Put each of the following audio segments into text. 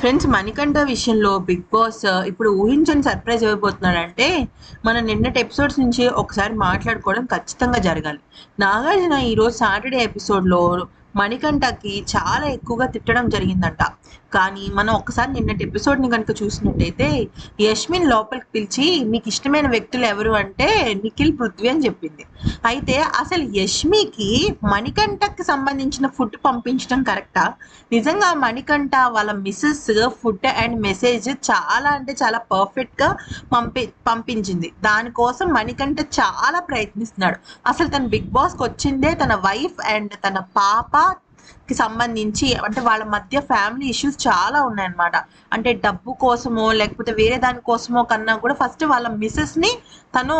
Friends Manikanta విషయంలో big boss uh, ఇప్పుడు ఊహించని సర్ప్రైజ్ ఇవ్వబోతున్నాడంటే మన నిన్నటి ఎపిసోడ్స్ నుంచి ఒకసారి మాట్లాడుకోవడం ఖచ్చితంగా జరగాలి. నాగార్జున ఈరోజు సాటర్డే ఎపిసోడ్లో మణికంఠకి చాలా ఎక్కువగా తిట్టడం జరిగిందంట. కానీ మనం ఒకసారి నిన్నటి ఎపిసోడ్ని కనుక చూసినట్టయితే యష్మిన్ లోపలికి పిలిచి మీకు ఇష్టమైన వ్యక్తులు ఎవరు అంటే నిఖిల్ పృథ్వీ అని చెప్పింది. అయితే అసలు యష్మికి మణికంఠకి సంబంధించిన ఫుడ్ పంపించడం కరెక్టా? నిజంగా మణికంఠ వాళ్ళ మిస్సెస్ ఫుడ్ అండ్ మెసేజ్ చాలా అంటే చాలా పర్ఫెక్ట్గా పంపి పంపించింది. దానికోసం మణికంఠ చాలా ప్రయత్నిస్తున్నాడు. అసలు తన బిగ్ బాస్కి వచ్చిందే తన వైఫ్ అండ్ తన పాప కి సంబంధించి అంటే వాళ్ళ మధ్య ఫ్యామిలీ ఇష్యూస్ చాలా ఉన్నాయన్నమాట. అంటే డబ్బు కోసమో లేకపోతే వేరే దాని కోసమో కన్నా కూడా ఫస్ట్ వాళ్ళ మిస్సెస్ని తను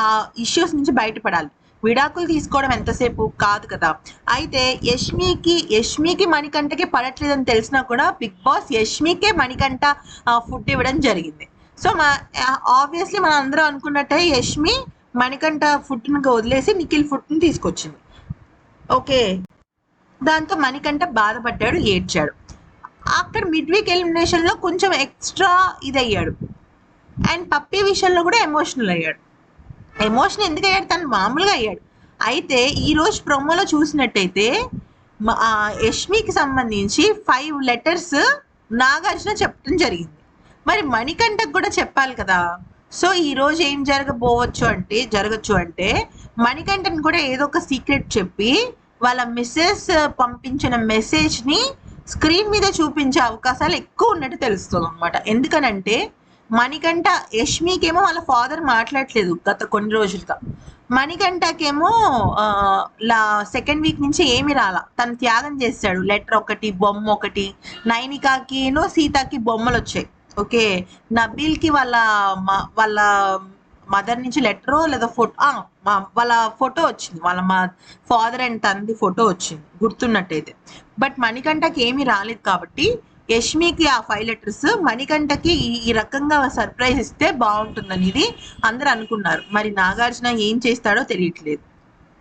ఆ ఇష్యూస్ నుంచి బయటపడాలి. విడాకులు తీసుకోవడం ఎంతసేపు? కాదు కదా. అయితే యష్మికి యష్మికి మణికంఠకి పడట్లేదని తెలిసినా కూడా బిగ్ బాస్ యష్మికే మణికంఠ ఫుడ్ ఇవ్వడం జరిగింది. సో మా ఆబ్వియస్లీ మనం అందరం అనుకున్నట్టే యష్మి మణికంఠ ఫుడ్ని వదిలేసి నిఖిల్ ఫుడ్ని తీసుకొచ్చింది. ఓకే. దాంతో మణికంఠ బాధపడ్డాడు ఏడ్చాడు. అక్కడ మిడ్ వీక్ ఎలిమినేషన్లో కొంచెం ఎక్స్ట్రా ఇది అయ్యాడు అండ్ పప్పి విషయంలో కూడా ఎమోషనల్ అయ్యాడు. ఎమోషన్ ఎందుకు అయ్యాడు? తను మామూలుగా అయ్యాడు. అయితే ఈరోజు ప్రోమోలో ప్రొమోలో చూసినట్టయితే యష్మికి సంబంధించి ఫైవ్ లెటర్స్ నాగార్జున చెప్పడం జరిగింది. మరి మణికంఠకు కూడా చెప్పాలి కదా. సో ఈ రోజు ఏం జరగబోవచ్చు అంటే జరగచ్చు అంటే మణికంఠను కూడా ఏదో ఒక సీక్రెట్ చెప్పి వాళ్ళ మెసేజ్ పంపించిన మెసేజ్ని స్క్రీన్ మీద చూపించే అవకాశాలు ఎక్కువ ఉన్నట్టు తెలుస్తుంది అనమాట ఎందుకనంటే మణికంఠ యష్మికేమో వాళ్ళ ఫాదర్ మాట్లాడట్లేదు గత కొన్ని రోజులుగా. మణికంఠకేమో లా సెకండ్ వీక్ నుంచి ఏమి రాలా. తను త్యాగం చేస్తాడు. లెటర్ ఒకటి బొమ్మ ఒకటి నైనికాకిను సీతకి బొమ్మలు వచ్చాయి ఓకే? నబీల్కి వాళ్ళ వాళ్ళ మదర్ నుంచి లెటర్ లేదా ఫోటో వాళ్ళ ఫోటో వచ్చింది. వాళ్ళ మా ఫాదర్ అండ్ తనది ఫోటో వచ్చింది. గుర్తున్నట్టయితే. బట్ మణికంఠకి ఏమీ రాలేదు కాబట్టి యష్మికి ఆ ఫైవ్ లెటర్స్ మణికంఠకి ఈ ఈ రకంగా సర్ప్రైజ్ ఇస్తే బాగుంటుందని ఇది అందరు అనుకున్నారు. మరి నాగార్జున ఏం చేస్తాడో తెలియట్లేదు.